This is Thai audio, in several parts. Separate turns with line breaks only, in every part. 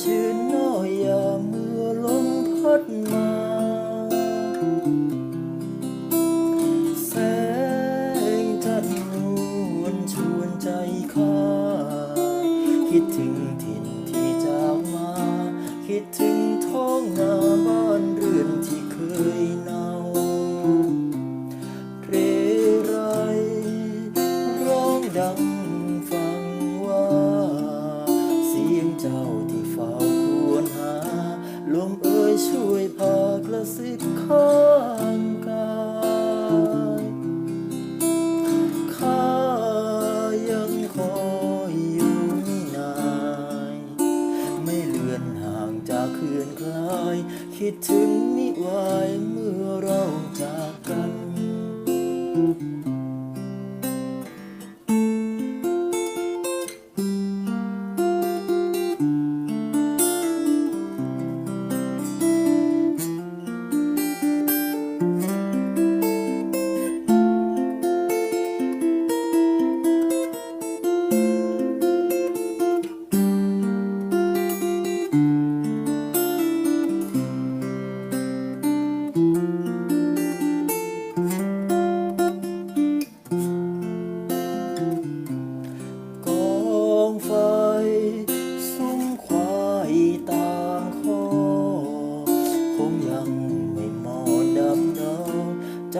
ชื่นน้อยยาเมื่อลมพัดมาแสงจันทร์นวลชวนใจข้า คิดถึงถิ่นที่จากมา คิดถึง ข้างกายข้ายังคอยอยู่ไม่นายไม่เลือนห่างจากเคือนคลาย คิดถึงมิวายเมื่อเราจากกันก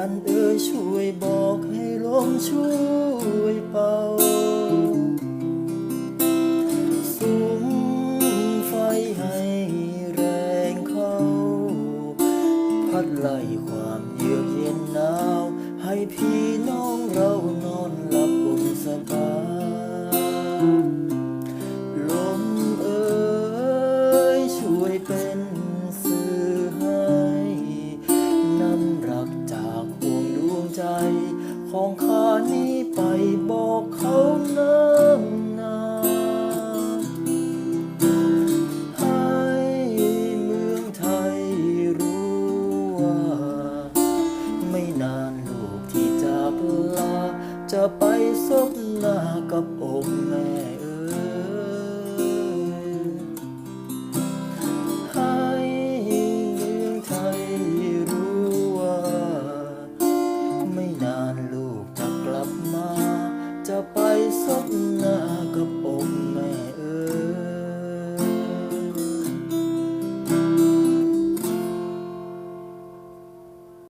จันเอ่ยช่วยบอกให้ลมช่วยเป่าสุมไฟให้แรงเข้า พัดไล่ความเยือกเย็นหนาว ให้พี่น้องเรานอนหลับอุ่นสบาย ของข้านี้ไปบอกเขาเนิ่นนานให้เมืองไทยรู้ว่า ไม่นานลูกที่จากลา จะไปซบหน้ากับองค์แม่